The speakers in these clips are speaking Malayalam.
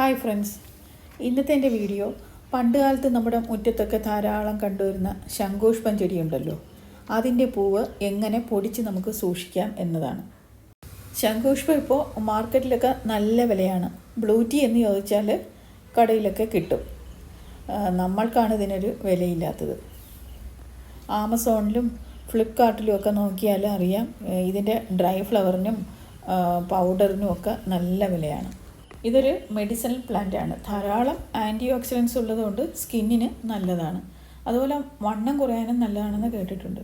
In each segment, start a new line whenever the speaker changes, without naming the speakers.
ഹായ് ഫ്രണ്ട്സ് ഇന്നത്തെ എന്റെ വീഡിയോ പണ്ട് കാലത്ത് നമ്മുടെ മുറ്റത്തൊക്കെ ധാരാളം കണ്ടുവരുന്ന ശങ്കൂഷ്പം ചെടിയുണ്ടല്ലോ. അതിന്റെ പൂവ് എങ്ങനെ പൊടിച്ച് നമുക്ക് സൂക്ഷിക്കാം എന്നതാണ്. ശങ്കൂഷ്പം ഇപ്പോൾ മാർക്കറ്റിലൊക്കെ നല്ല വിലയാണ്. ബ്ലൂ ടീ എന്ന് ചോദിച്ചാൽ കടയിലൊക്കെ കിട്ടും. നമ്മൾക്കാണ് ഇതിനൊരു വിലയില്ലാത്തത്. ആമസോണിലും ഫ്ലിപ്കാർട്ടിലും ഒക്കെ നോക്കിയാൽ അറിയാം ഇതിന്റെ ഡ്രൈ ഫ്ലവറിനും പൗഡറിനും ഒക്കെ നല്ല വിലയാണ്. ഇതൊരു മെഡിസിനൽ പ്ലാന്റ് ആണ്. ധാരാളം ആന്റി ഓക്സിഡൻസ് ഉള്ളതുകൊണ്ട് സ്കിന്നിന് നല്ലതാണ്. അതുപോലെ വണ്ണം കുറയാനും നല്ലതാണെന്ന് കേട്ടിട്ടുണ്ട്.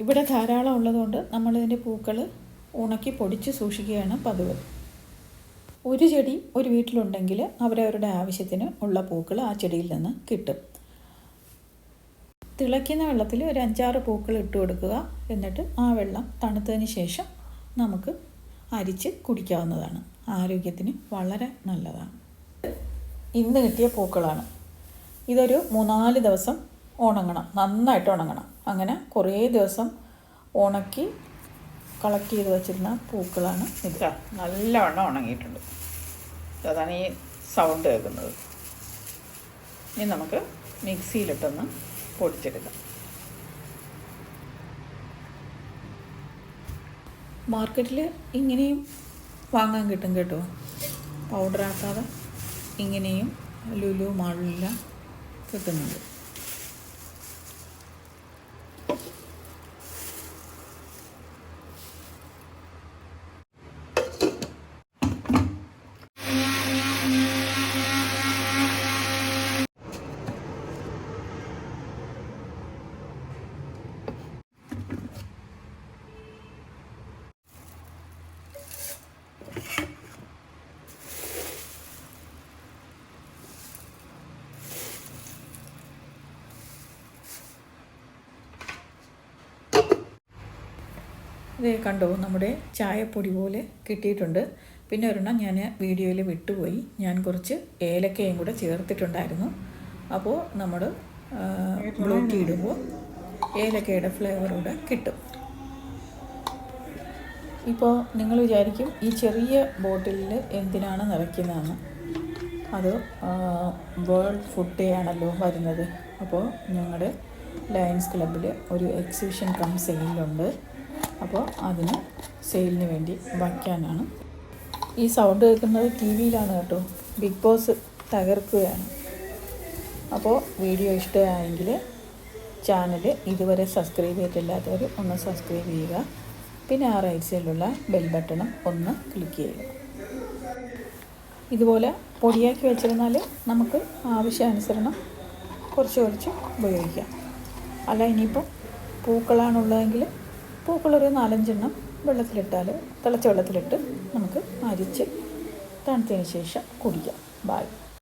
ഇവിടെ ധാരാളം ഉള്ളതുകൊണ്ട് നമ്മളിതിന്റെ പൂക്കൾ ഉണക്കി പൊടിച്ച് സൂക്ഷിക്കുകയാണ് പതിവ്. ഒരു ചെടി ഒരു വീട്ടിലുണ്ടെങ്കിൽ അവരവരുടെ ആവശ്യത്തിന് ഉള്ള പൂക്കൾ ആ ചെടിയിൽ നിന്ന് കിട്ടും. തിളയ്ക്കുന്ന വെള്ളത്തിൽ ഒരു അഞ്ചാറ് പൂക്കൾ ഇട്ട് കൊടുക്കുക. എന്നിട്ട് ആ വെള്ളം തണുത്തതിന് ശേഷം നമുക്ക് അരിച്ച് കുടിക്കാവുന്നതാണ്. ആരോഗ്യത്തിന് വളരെ നല്ലതാണ്. ഇന്ന് കിട്ടിയ പൂക്കളാണ്. ഇതൊരു മൂന്നാൽ ദിവസം ഉണങ്ങണം നന്നായിട്ട് ഉണങ്ങണം. അങ്ങനെ കുറേ ദിവസം ഉണക്കി കളക്ട് ചെയ്ത് വെച്ചിരുന്ന പൂക്കളാണ് ഇത്. നല്ലവണ്ണം ഉണങ്ങിയിട്ടുണ്ട്. അതാണ് ഈ സൗണ്ട് കേൾക്കുന്നത്. ഇനി നമുക്ക് മിക്സിയിലിട്ടൊന്ന് പൊടിച്ചെടുക്കാം. മാർക്കറ്റിൽ ഇങ്ങനെയും വാങ്ങാൻ കിട്ടും കേട്ടോ. പൗഡറാക്കാതെ ഇങ്ങനെയും ലുലു മാളിലെല്ലാം കിട്ടുന്നുണ്ട്. ഇത് കണ്ടോ നമ്മുടെ ചായപ്പൊടി പോലെ കിട്ടിയിട്ടുണ്ട്. പിന്നെ ഒരെണ്ണം ഞാൻ വീഡിയോയിൽ വിട്ടുപോയി. ഞാൻ കുറച്ച് ഏലക്കയും കൂടെ ചേർത്തിട്ടുണ്ടായിരുന്നു. അപ്പോൾ നമ്മൾ ബ്ലൂ ടീ ഇടുമ്പോൾ ഏലക്കയുടെ ഫ്ലേവർ കൂടെ കിട്ടും. ഇപ്പോൾ നിങ്ങൾ വിചാരിക്കും ഈ ചെറിയ ബോട്ടിലിൽ എന്തിനാണ് നിറയ്ക്കുന്നതെന്ന്. അത് വേൾഡ് ഫുഡ് ഡേ ആണല്ലോ വരുന്നത്. അപ്പോൾ ഞങ്ങളുടെ ലയൺസ് ക്ലബ്ബിൽ ഒരു എക്സിബിഷൻ കം സെയിലുണ്ട്. അപ്പോൾ അതിന് സെയിലിന് വേണ്ടി വയ്ക്കാനാണ്. ഈ സൗണ്ട് കേൾക്കുന്നത് ടി വിയിലാണ് കേട്ടോ. ബിഗ് ബോസ് തകർക്കുകയാണ്. അപ്പോൾ വീഡിയോ ഇഷ്ടമായെങ്കിൽ ചാനൽ ഇതുവരെ സബ്സ്ക്രൈബ് ചെയ്തിട്ടില്ലാത്തവർ ഒന്ന് സബ്സ്ക്രൈബ് ചെയ്യുക. പിന്നെ ആ റൈറ്റ് സൈഡിലുള്ള ബെൽ ബട്ടണും ഒന്ന് ക്ലിക്ക് ചെയ്യുക. ഇതുപോലെ പൊടിയാക്കി വെച്ചിരുന്നാൽ നമുക്ക് ആവശ്യാനുസരണം കുറച്ച് കുറച്ച് ഉപയോഗിക്കാം. അല്ല ഇനിയിപ്പോൾ പൂക്കളാണുള്ളതെങ്കിൽ പൂക്കളൊരു നാലഞ്ചെണ്ണം വെള്ളത്തിലിട്ടാൽ തിളച്ച വെള്ളത്തിലിട്ട് നമുക്ക് അരിച്ച് തണുത്തതിന് ശേഷം കുടിക്കാം. ബായ്